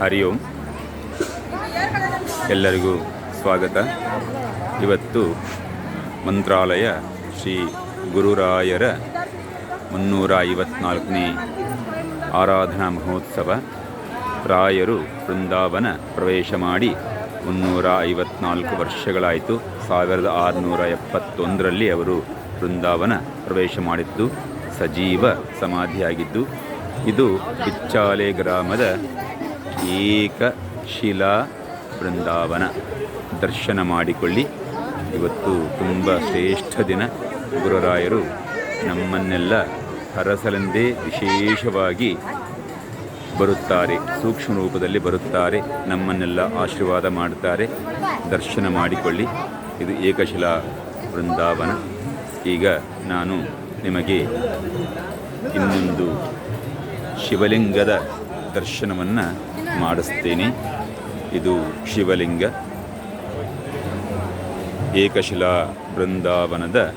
ಹರಿ ಓಂ. ಎಲ್ಲರಿಗೂ ಸ್ವಾಗತ. ಇವತ್ತು ಮಂತ್ರಾಲಯ ಶ್ರೀ ಗುರುರಾಯರ ಮುನ್ನೂರ ಐವತ್ನಾಲ್ಕನೇ ಆರಾಧನಾ ಮಹೋತ್ಸವ. ರಾಯರು ಬೃಂದಾವನ ಪ್ರವೇಶ ಮಾಡಿ ಮುನ್ನೂರ ಐವತ್ನಾಲ್ಕು ವರ್ಷಗಳಾಯಿತು. ಸಾವಿರದ ಆರುನೂರ ಎಪ್ಪತ್ತೊಂದರಲ್ಲಿ ಅವರು ಬೃಂದಾವನ ಪ್ರವೇಶ ಮಾಡಿದ್ದು, ಸಜೀವ ಸಮಾಧಿಯಾಗಿದ್ದು. ಇದು ಬಿಚ್ಚಾಲೆ ಗ್ರಾಮದ ಏಕಶಿಲಾ ಬೃಂದಾವನ ದರ್ಶನ ಮಾಡಿಕೊಳ್ಳಿ. ಇವತ್ತು ತುಂಬ ಶ್ರೇಷ್ಠ ದಿನ. ಗುರುರಾಯರು ನಮ್ಮನ್ನೆಲ್ಲ ಹರಸಲೆಂದೇ ವಿಶೇಷವಾಗಿ ಬರುತ್ತಾರೆ. ಸೂಕ್ಷ್ಮ ರೂಪದಲ್ಲಿ ಬರುತ್ತಾರೆ. ನಮ್ಮನ್ನೆಲ್ಲ ಆಶೀರ್ವಾದ ಮಾಡುತ್ತಾರೆ. ದರ್ಶನ ಮಾಡಿಕೊಳ್ಳಿ. ಇದು ಏಕಶಿಲಾ ಬೃಂದಾವನ. ಈಗ ನಾನು ನಿಮಗೆ ಇನ್ನೊಂದು ಶಿವಲಿಂಗದ ದರ್ಶನವನ್ನು ಮಾಡಿಸ್ತೇನೆ. ಇದು ಶಿವಲಿಂಗ. ಏಕಶಿಲಾ ಬೃಂದಾವನದ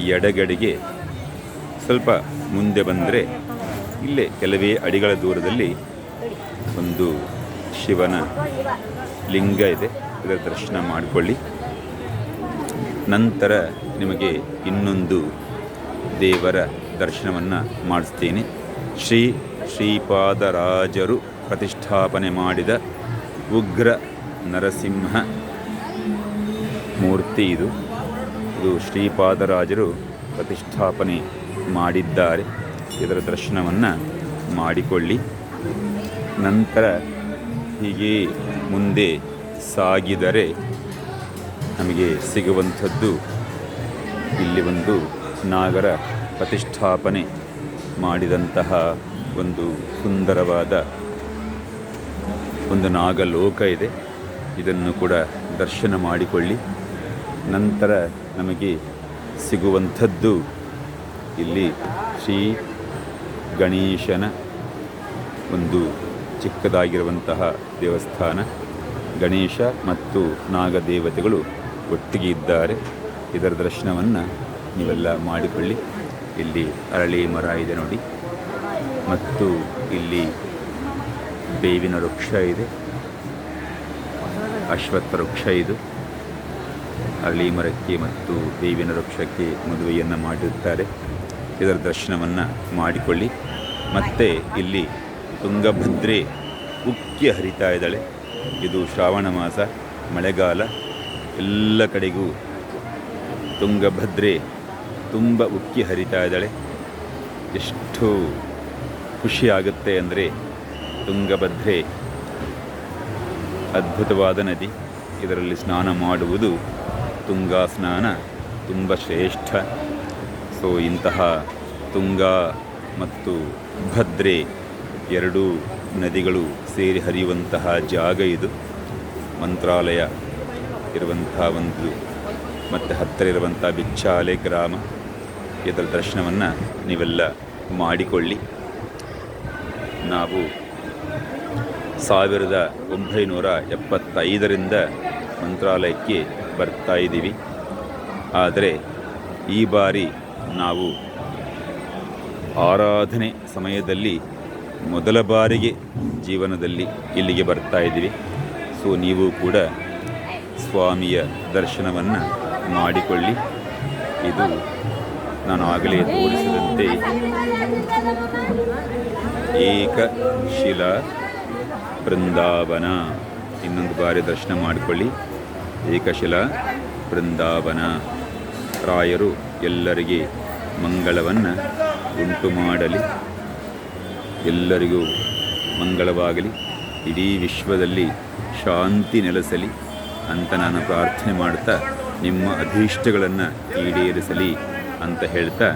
ಎಡಗಡೆಗೆ ಸ್ವಲ್ಪ ಮುಂದೆ ಬಂದರೆ ಇಲ್ಲೇ ಕೆಲವೇ ಅಡಿಗಳ ದೂರದಲ್ಲಿ ಒಂದು ಶಿವನ ಲಿಂಗ ಇದೆ. ಇದರ ದರ್ಶನ ಮಾಡಿಕೊಳ್ಳಿ. ನಂತರ ನಿಮಗೆ ಇನ್ನೊಂದು ದೇವರ ದರ್ಶನವನ್ನು ಮಾಡಿಸ್ತೀನಿ. ಶ್ರೀ ಶ್ರೀಪಾದರಾಜರು ಪ್ರತಿಷ್ಠಾಪನೆ ಮಾಡಿದ ಉಗ್ರ ನರಸಿಂಹ ಮೂರ್ತಿ ಇದು. ಇದು ಶ್ರೀಪಾದರಾಜರು ಪ್ರತಿಷ್ಠಾಪನೆ ಮಾಡಿದ್ದಾರೆ. ಇದರ ದರ್ಶನವನ್ನು ಮಾಡಿಕೊಳ್ಳಿ. ನಂತರ ಹೀಗೆ ಮುಂದೆ ಸಾಗಿದರೆ ನಮಗೆ ಸಿಗುವಂಥದ್ದು ಇಲ್ಲಿ ಒಂದು ನಾಗರ ಪ್ರತಿಷ್ಠಾಪನೆ ಮಾಡಿದಂತಹ ಒಂದು ಸುಂದರವಾದ ಒಂದು ನಾಗಲೋಕ ಇದೆ. ಇದನ್ನು ಕೂಡ ದರ್ಶನ ಮಾಡಿಕೊಳ್ಳಿ. ನಂತರ ನಮಗೆ ಸಿಗುವಂಥದ್ದು ಇಲ್ಲಿ ಶ್ರೀ ಗಣೇಶನ ಒಂದು ಚಿಕ್ಕದಾಗಿರುವಂತಹ ದೇವಸ್ಥಾನ. ಗಣೇಶ ಮತ್ತು ನಾಗದೇವತೆಗಳು ಒಟ್ಟಿಗೆ ಇದ್ದಾರೆ. ಇದರ ದರ್ಶನವನ್ನು ನೀವೆಲ್ಲ ಮಾಡಿಕೊಳ್ಳಿ. ಇಲ್ಲಿ ಅರಳಿ ಮರ ಇದೆ ನೋಡಿ. ಮತ್ತು ಇಲ್ಲಿ ಬೇವಿನ ವೃಕ್ಷ ಇದೆ. ಅಶ್ವತ್ಥ ವೃಕ್ಷ ಇದು. ಅರಳಿ ಮರಕ್ಕೆ ಮತ್ತು ಬೇವಿನ ವೃಕ್ಷಕ್ಕೆ ಮದುವೆಯನ್ನು ಮಾಡಿರುತ್ತಾರೆ. ಇದರ ದರ್ಶನವನ್ನು ಮಾಡಿಕೊಳ್ಳಿ. ಮತ್ತು ಇಲ್ಲಿ ತುಂಗಭದ್ರೆ ಉಕ್ಕಿ ಹರಿತಾ ಇದ್ದಾಳೆ. ಇದು ಶ್ರಾವಣ ಮಾಸ, ಮಳೆಗಾಲ. ಎಲ್ಲ ಕಡೆಗೂ ತುಂಗಭದ್ರೆ ತುಂಬ ಉಕ್ಕಿ ಹರಿತಾ ಇದ್ದಾಳೆ. ಎಷ್ಟು ಖುಷಿಯಾಗುತ್ತೆ ಅಂದರೆ ತುಂಗಭದ್ರೆ. ಅದ್ಭುತವಾದ ನದಿ. ಇದರಲ್ಲಿ ಸ್ನಾನ ಮಾಡುವುದು ತುಂಗಾ ಸ್ನಾನ, ತುಂಬ ಶ್ರೇಷ್ಠ. ಸೊ ಇಂತಹ ತುಂಗಾ ಮತ್ತು ಭದ್ರೆ ಎರಡೂ ನದಿಗಳು ಸೇರಿ ಹರಿಯುವಂತಹ ಜಾಗ ಇದು. ಮಂತ್ರಾಲಯ ಇರುವಂತಹ ಒಂದು ಮತ್ತು ಹತ್ತಿರ ಇರುವಂಥ ಬಿಚ್ಚಾಲೆ ಗ್ರಾಮ. ಇದರ ದರ್ಶನವನ್ನು ನೀವೆಲ್ಲ ಮಾಡಿಕೊಳ್ಳಿ. ನಾವು ಸಾವಿರದ ಒಂಬೈನೂರ ಎಪ್ಪತ್ತೈದರಿಂದ ಮಂತ್ರಾಲಯಕ್ಕೆ ಬರ್ತಾ ಇದ್ದೀವಿ. ಆದರೆ ಈ ಬಾರಿ ನಾವು ಆರಾಧನೆ ಸಮಯದಲ್ಲಿ ಮೊದಲ ಬಾರಿಗೆ ಜೀವನದಲ್ಲಿ ಇಲ್ಲಿಗೆ ಬರ್ತಾ ಇದ್ದೀವಿ. ಸೊ ನೀವು ಕೂಡ ಸ್ವಾಮಿಯ ದರ್ಶನವನ್ನು ಮಾಡಿಕೊಳ್ಳಿ. ಇದು ನಾನು ಆಗಲೇ ತೋರಿಸಿದಂತೆ ಏಕಶಿಲಾ ಬೃಂದಾವನ ಇನ್ನೊಂದು ಬಾರಿ ದರ್ಶನ ಮಾಡಿಕೊಳ್ಳಿ. ಏಕಶಿಲಾ ಬೃಂದಾವನ ರಾಯರು ಎಲ್ಲರಿಗೆ ಮಂಗಳವನ್ನು ಉಂಟು ಮಾಡಲಿ. ಎಲ್ಲರಿಗೂ ಮಂಗಳವಾಗಲಿ. ಇಡೀ ವಿಶ್ವದಲ್ಲಿ ಶಾಂತಿ ನೆಲೆಸಲಿ. ಅಂತ ನಾನು ಪ್ರಾರ್ಥನೆ ಮಾಡ್ತಾ ನಿಮ್ಮ ಅಧೀಷ್ಟಗಳನ್ನು ಈಡೇರಿಸಲಿ ಅಂತ ಹೇಳ್ತಾ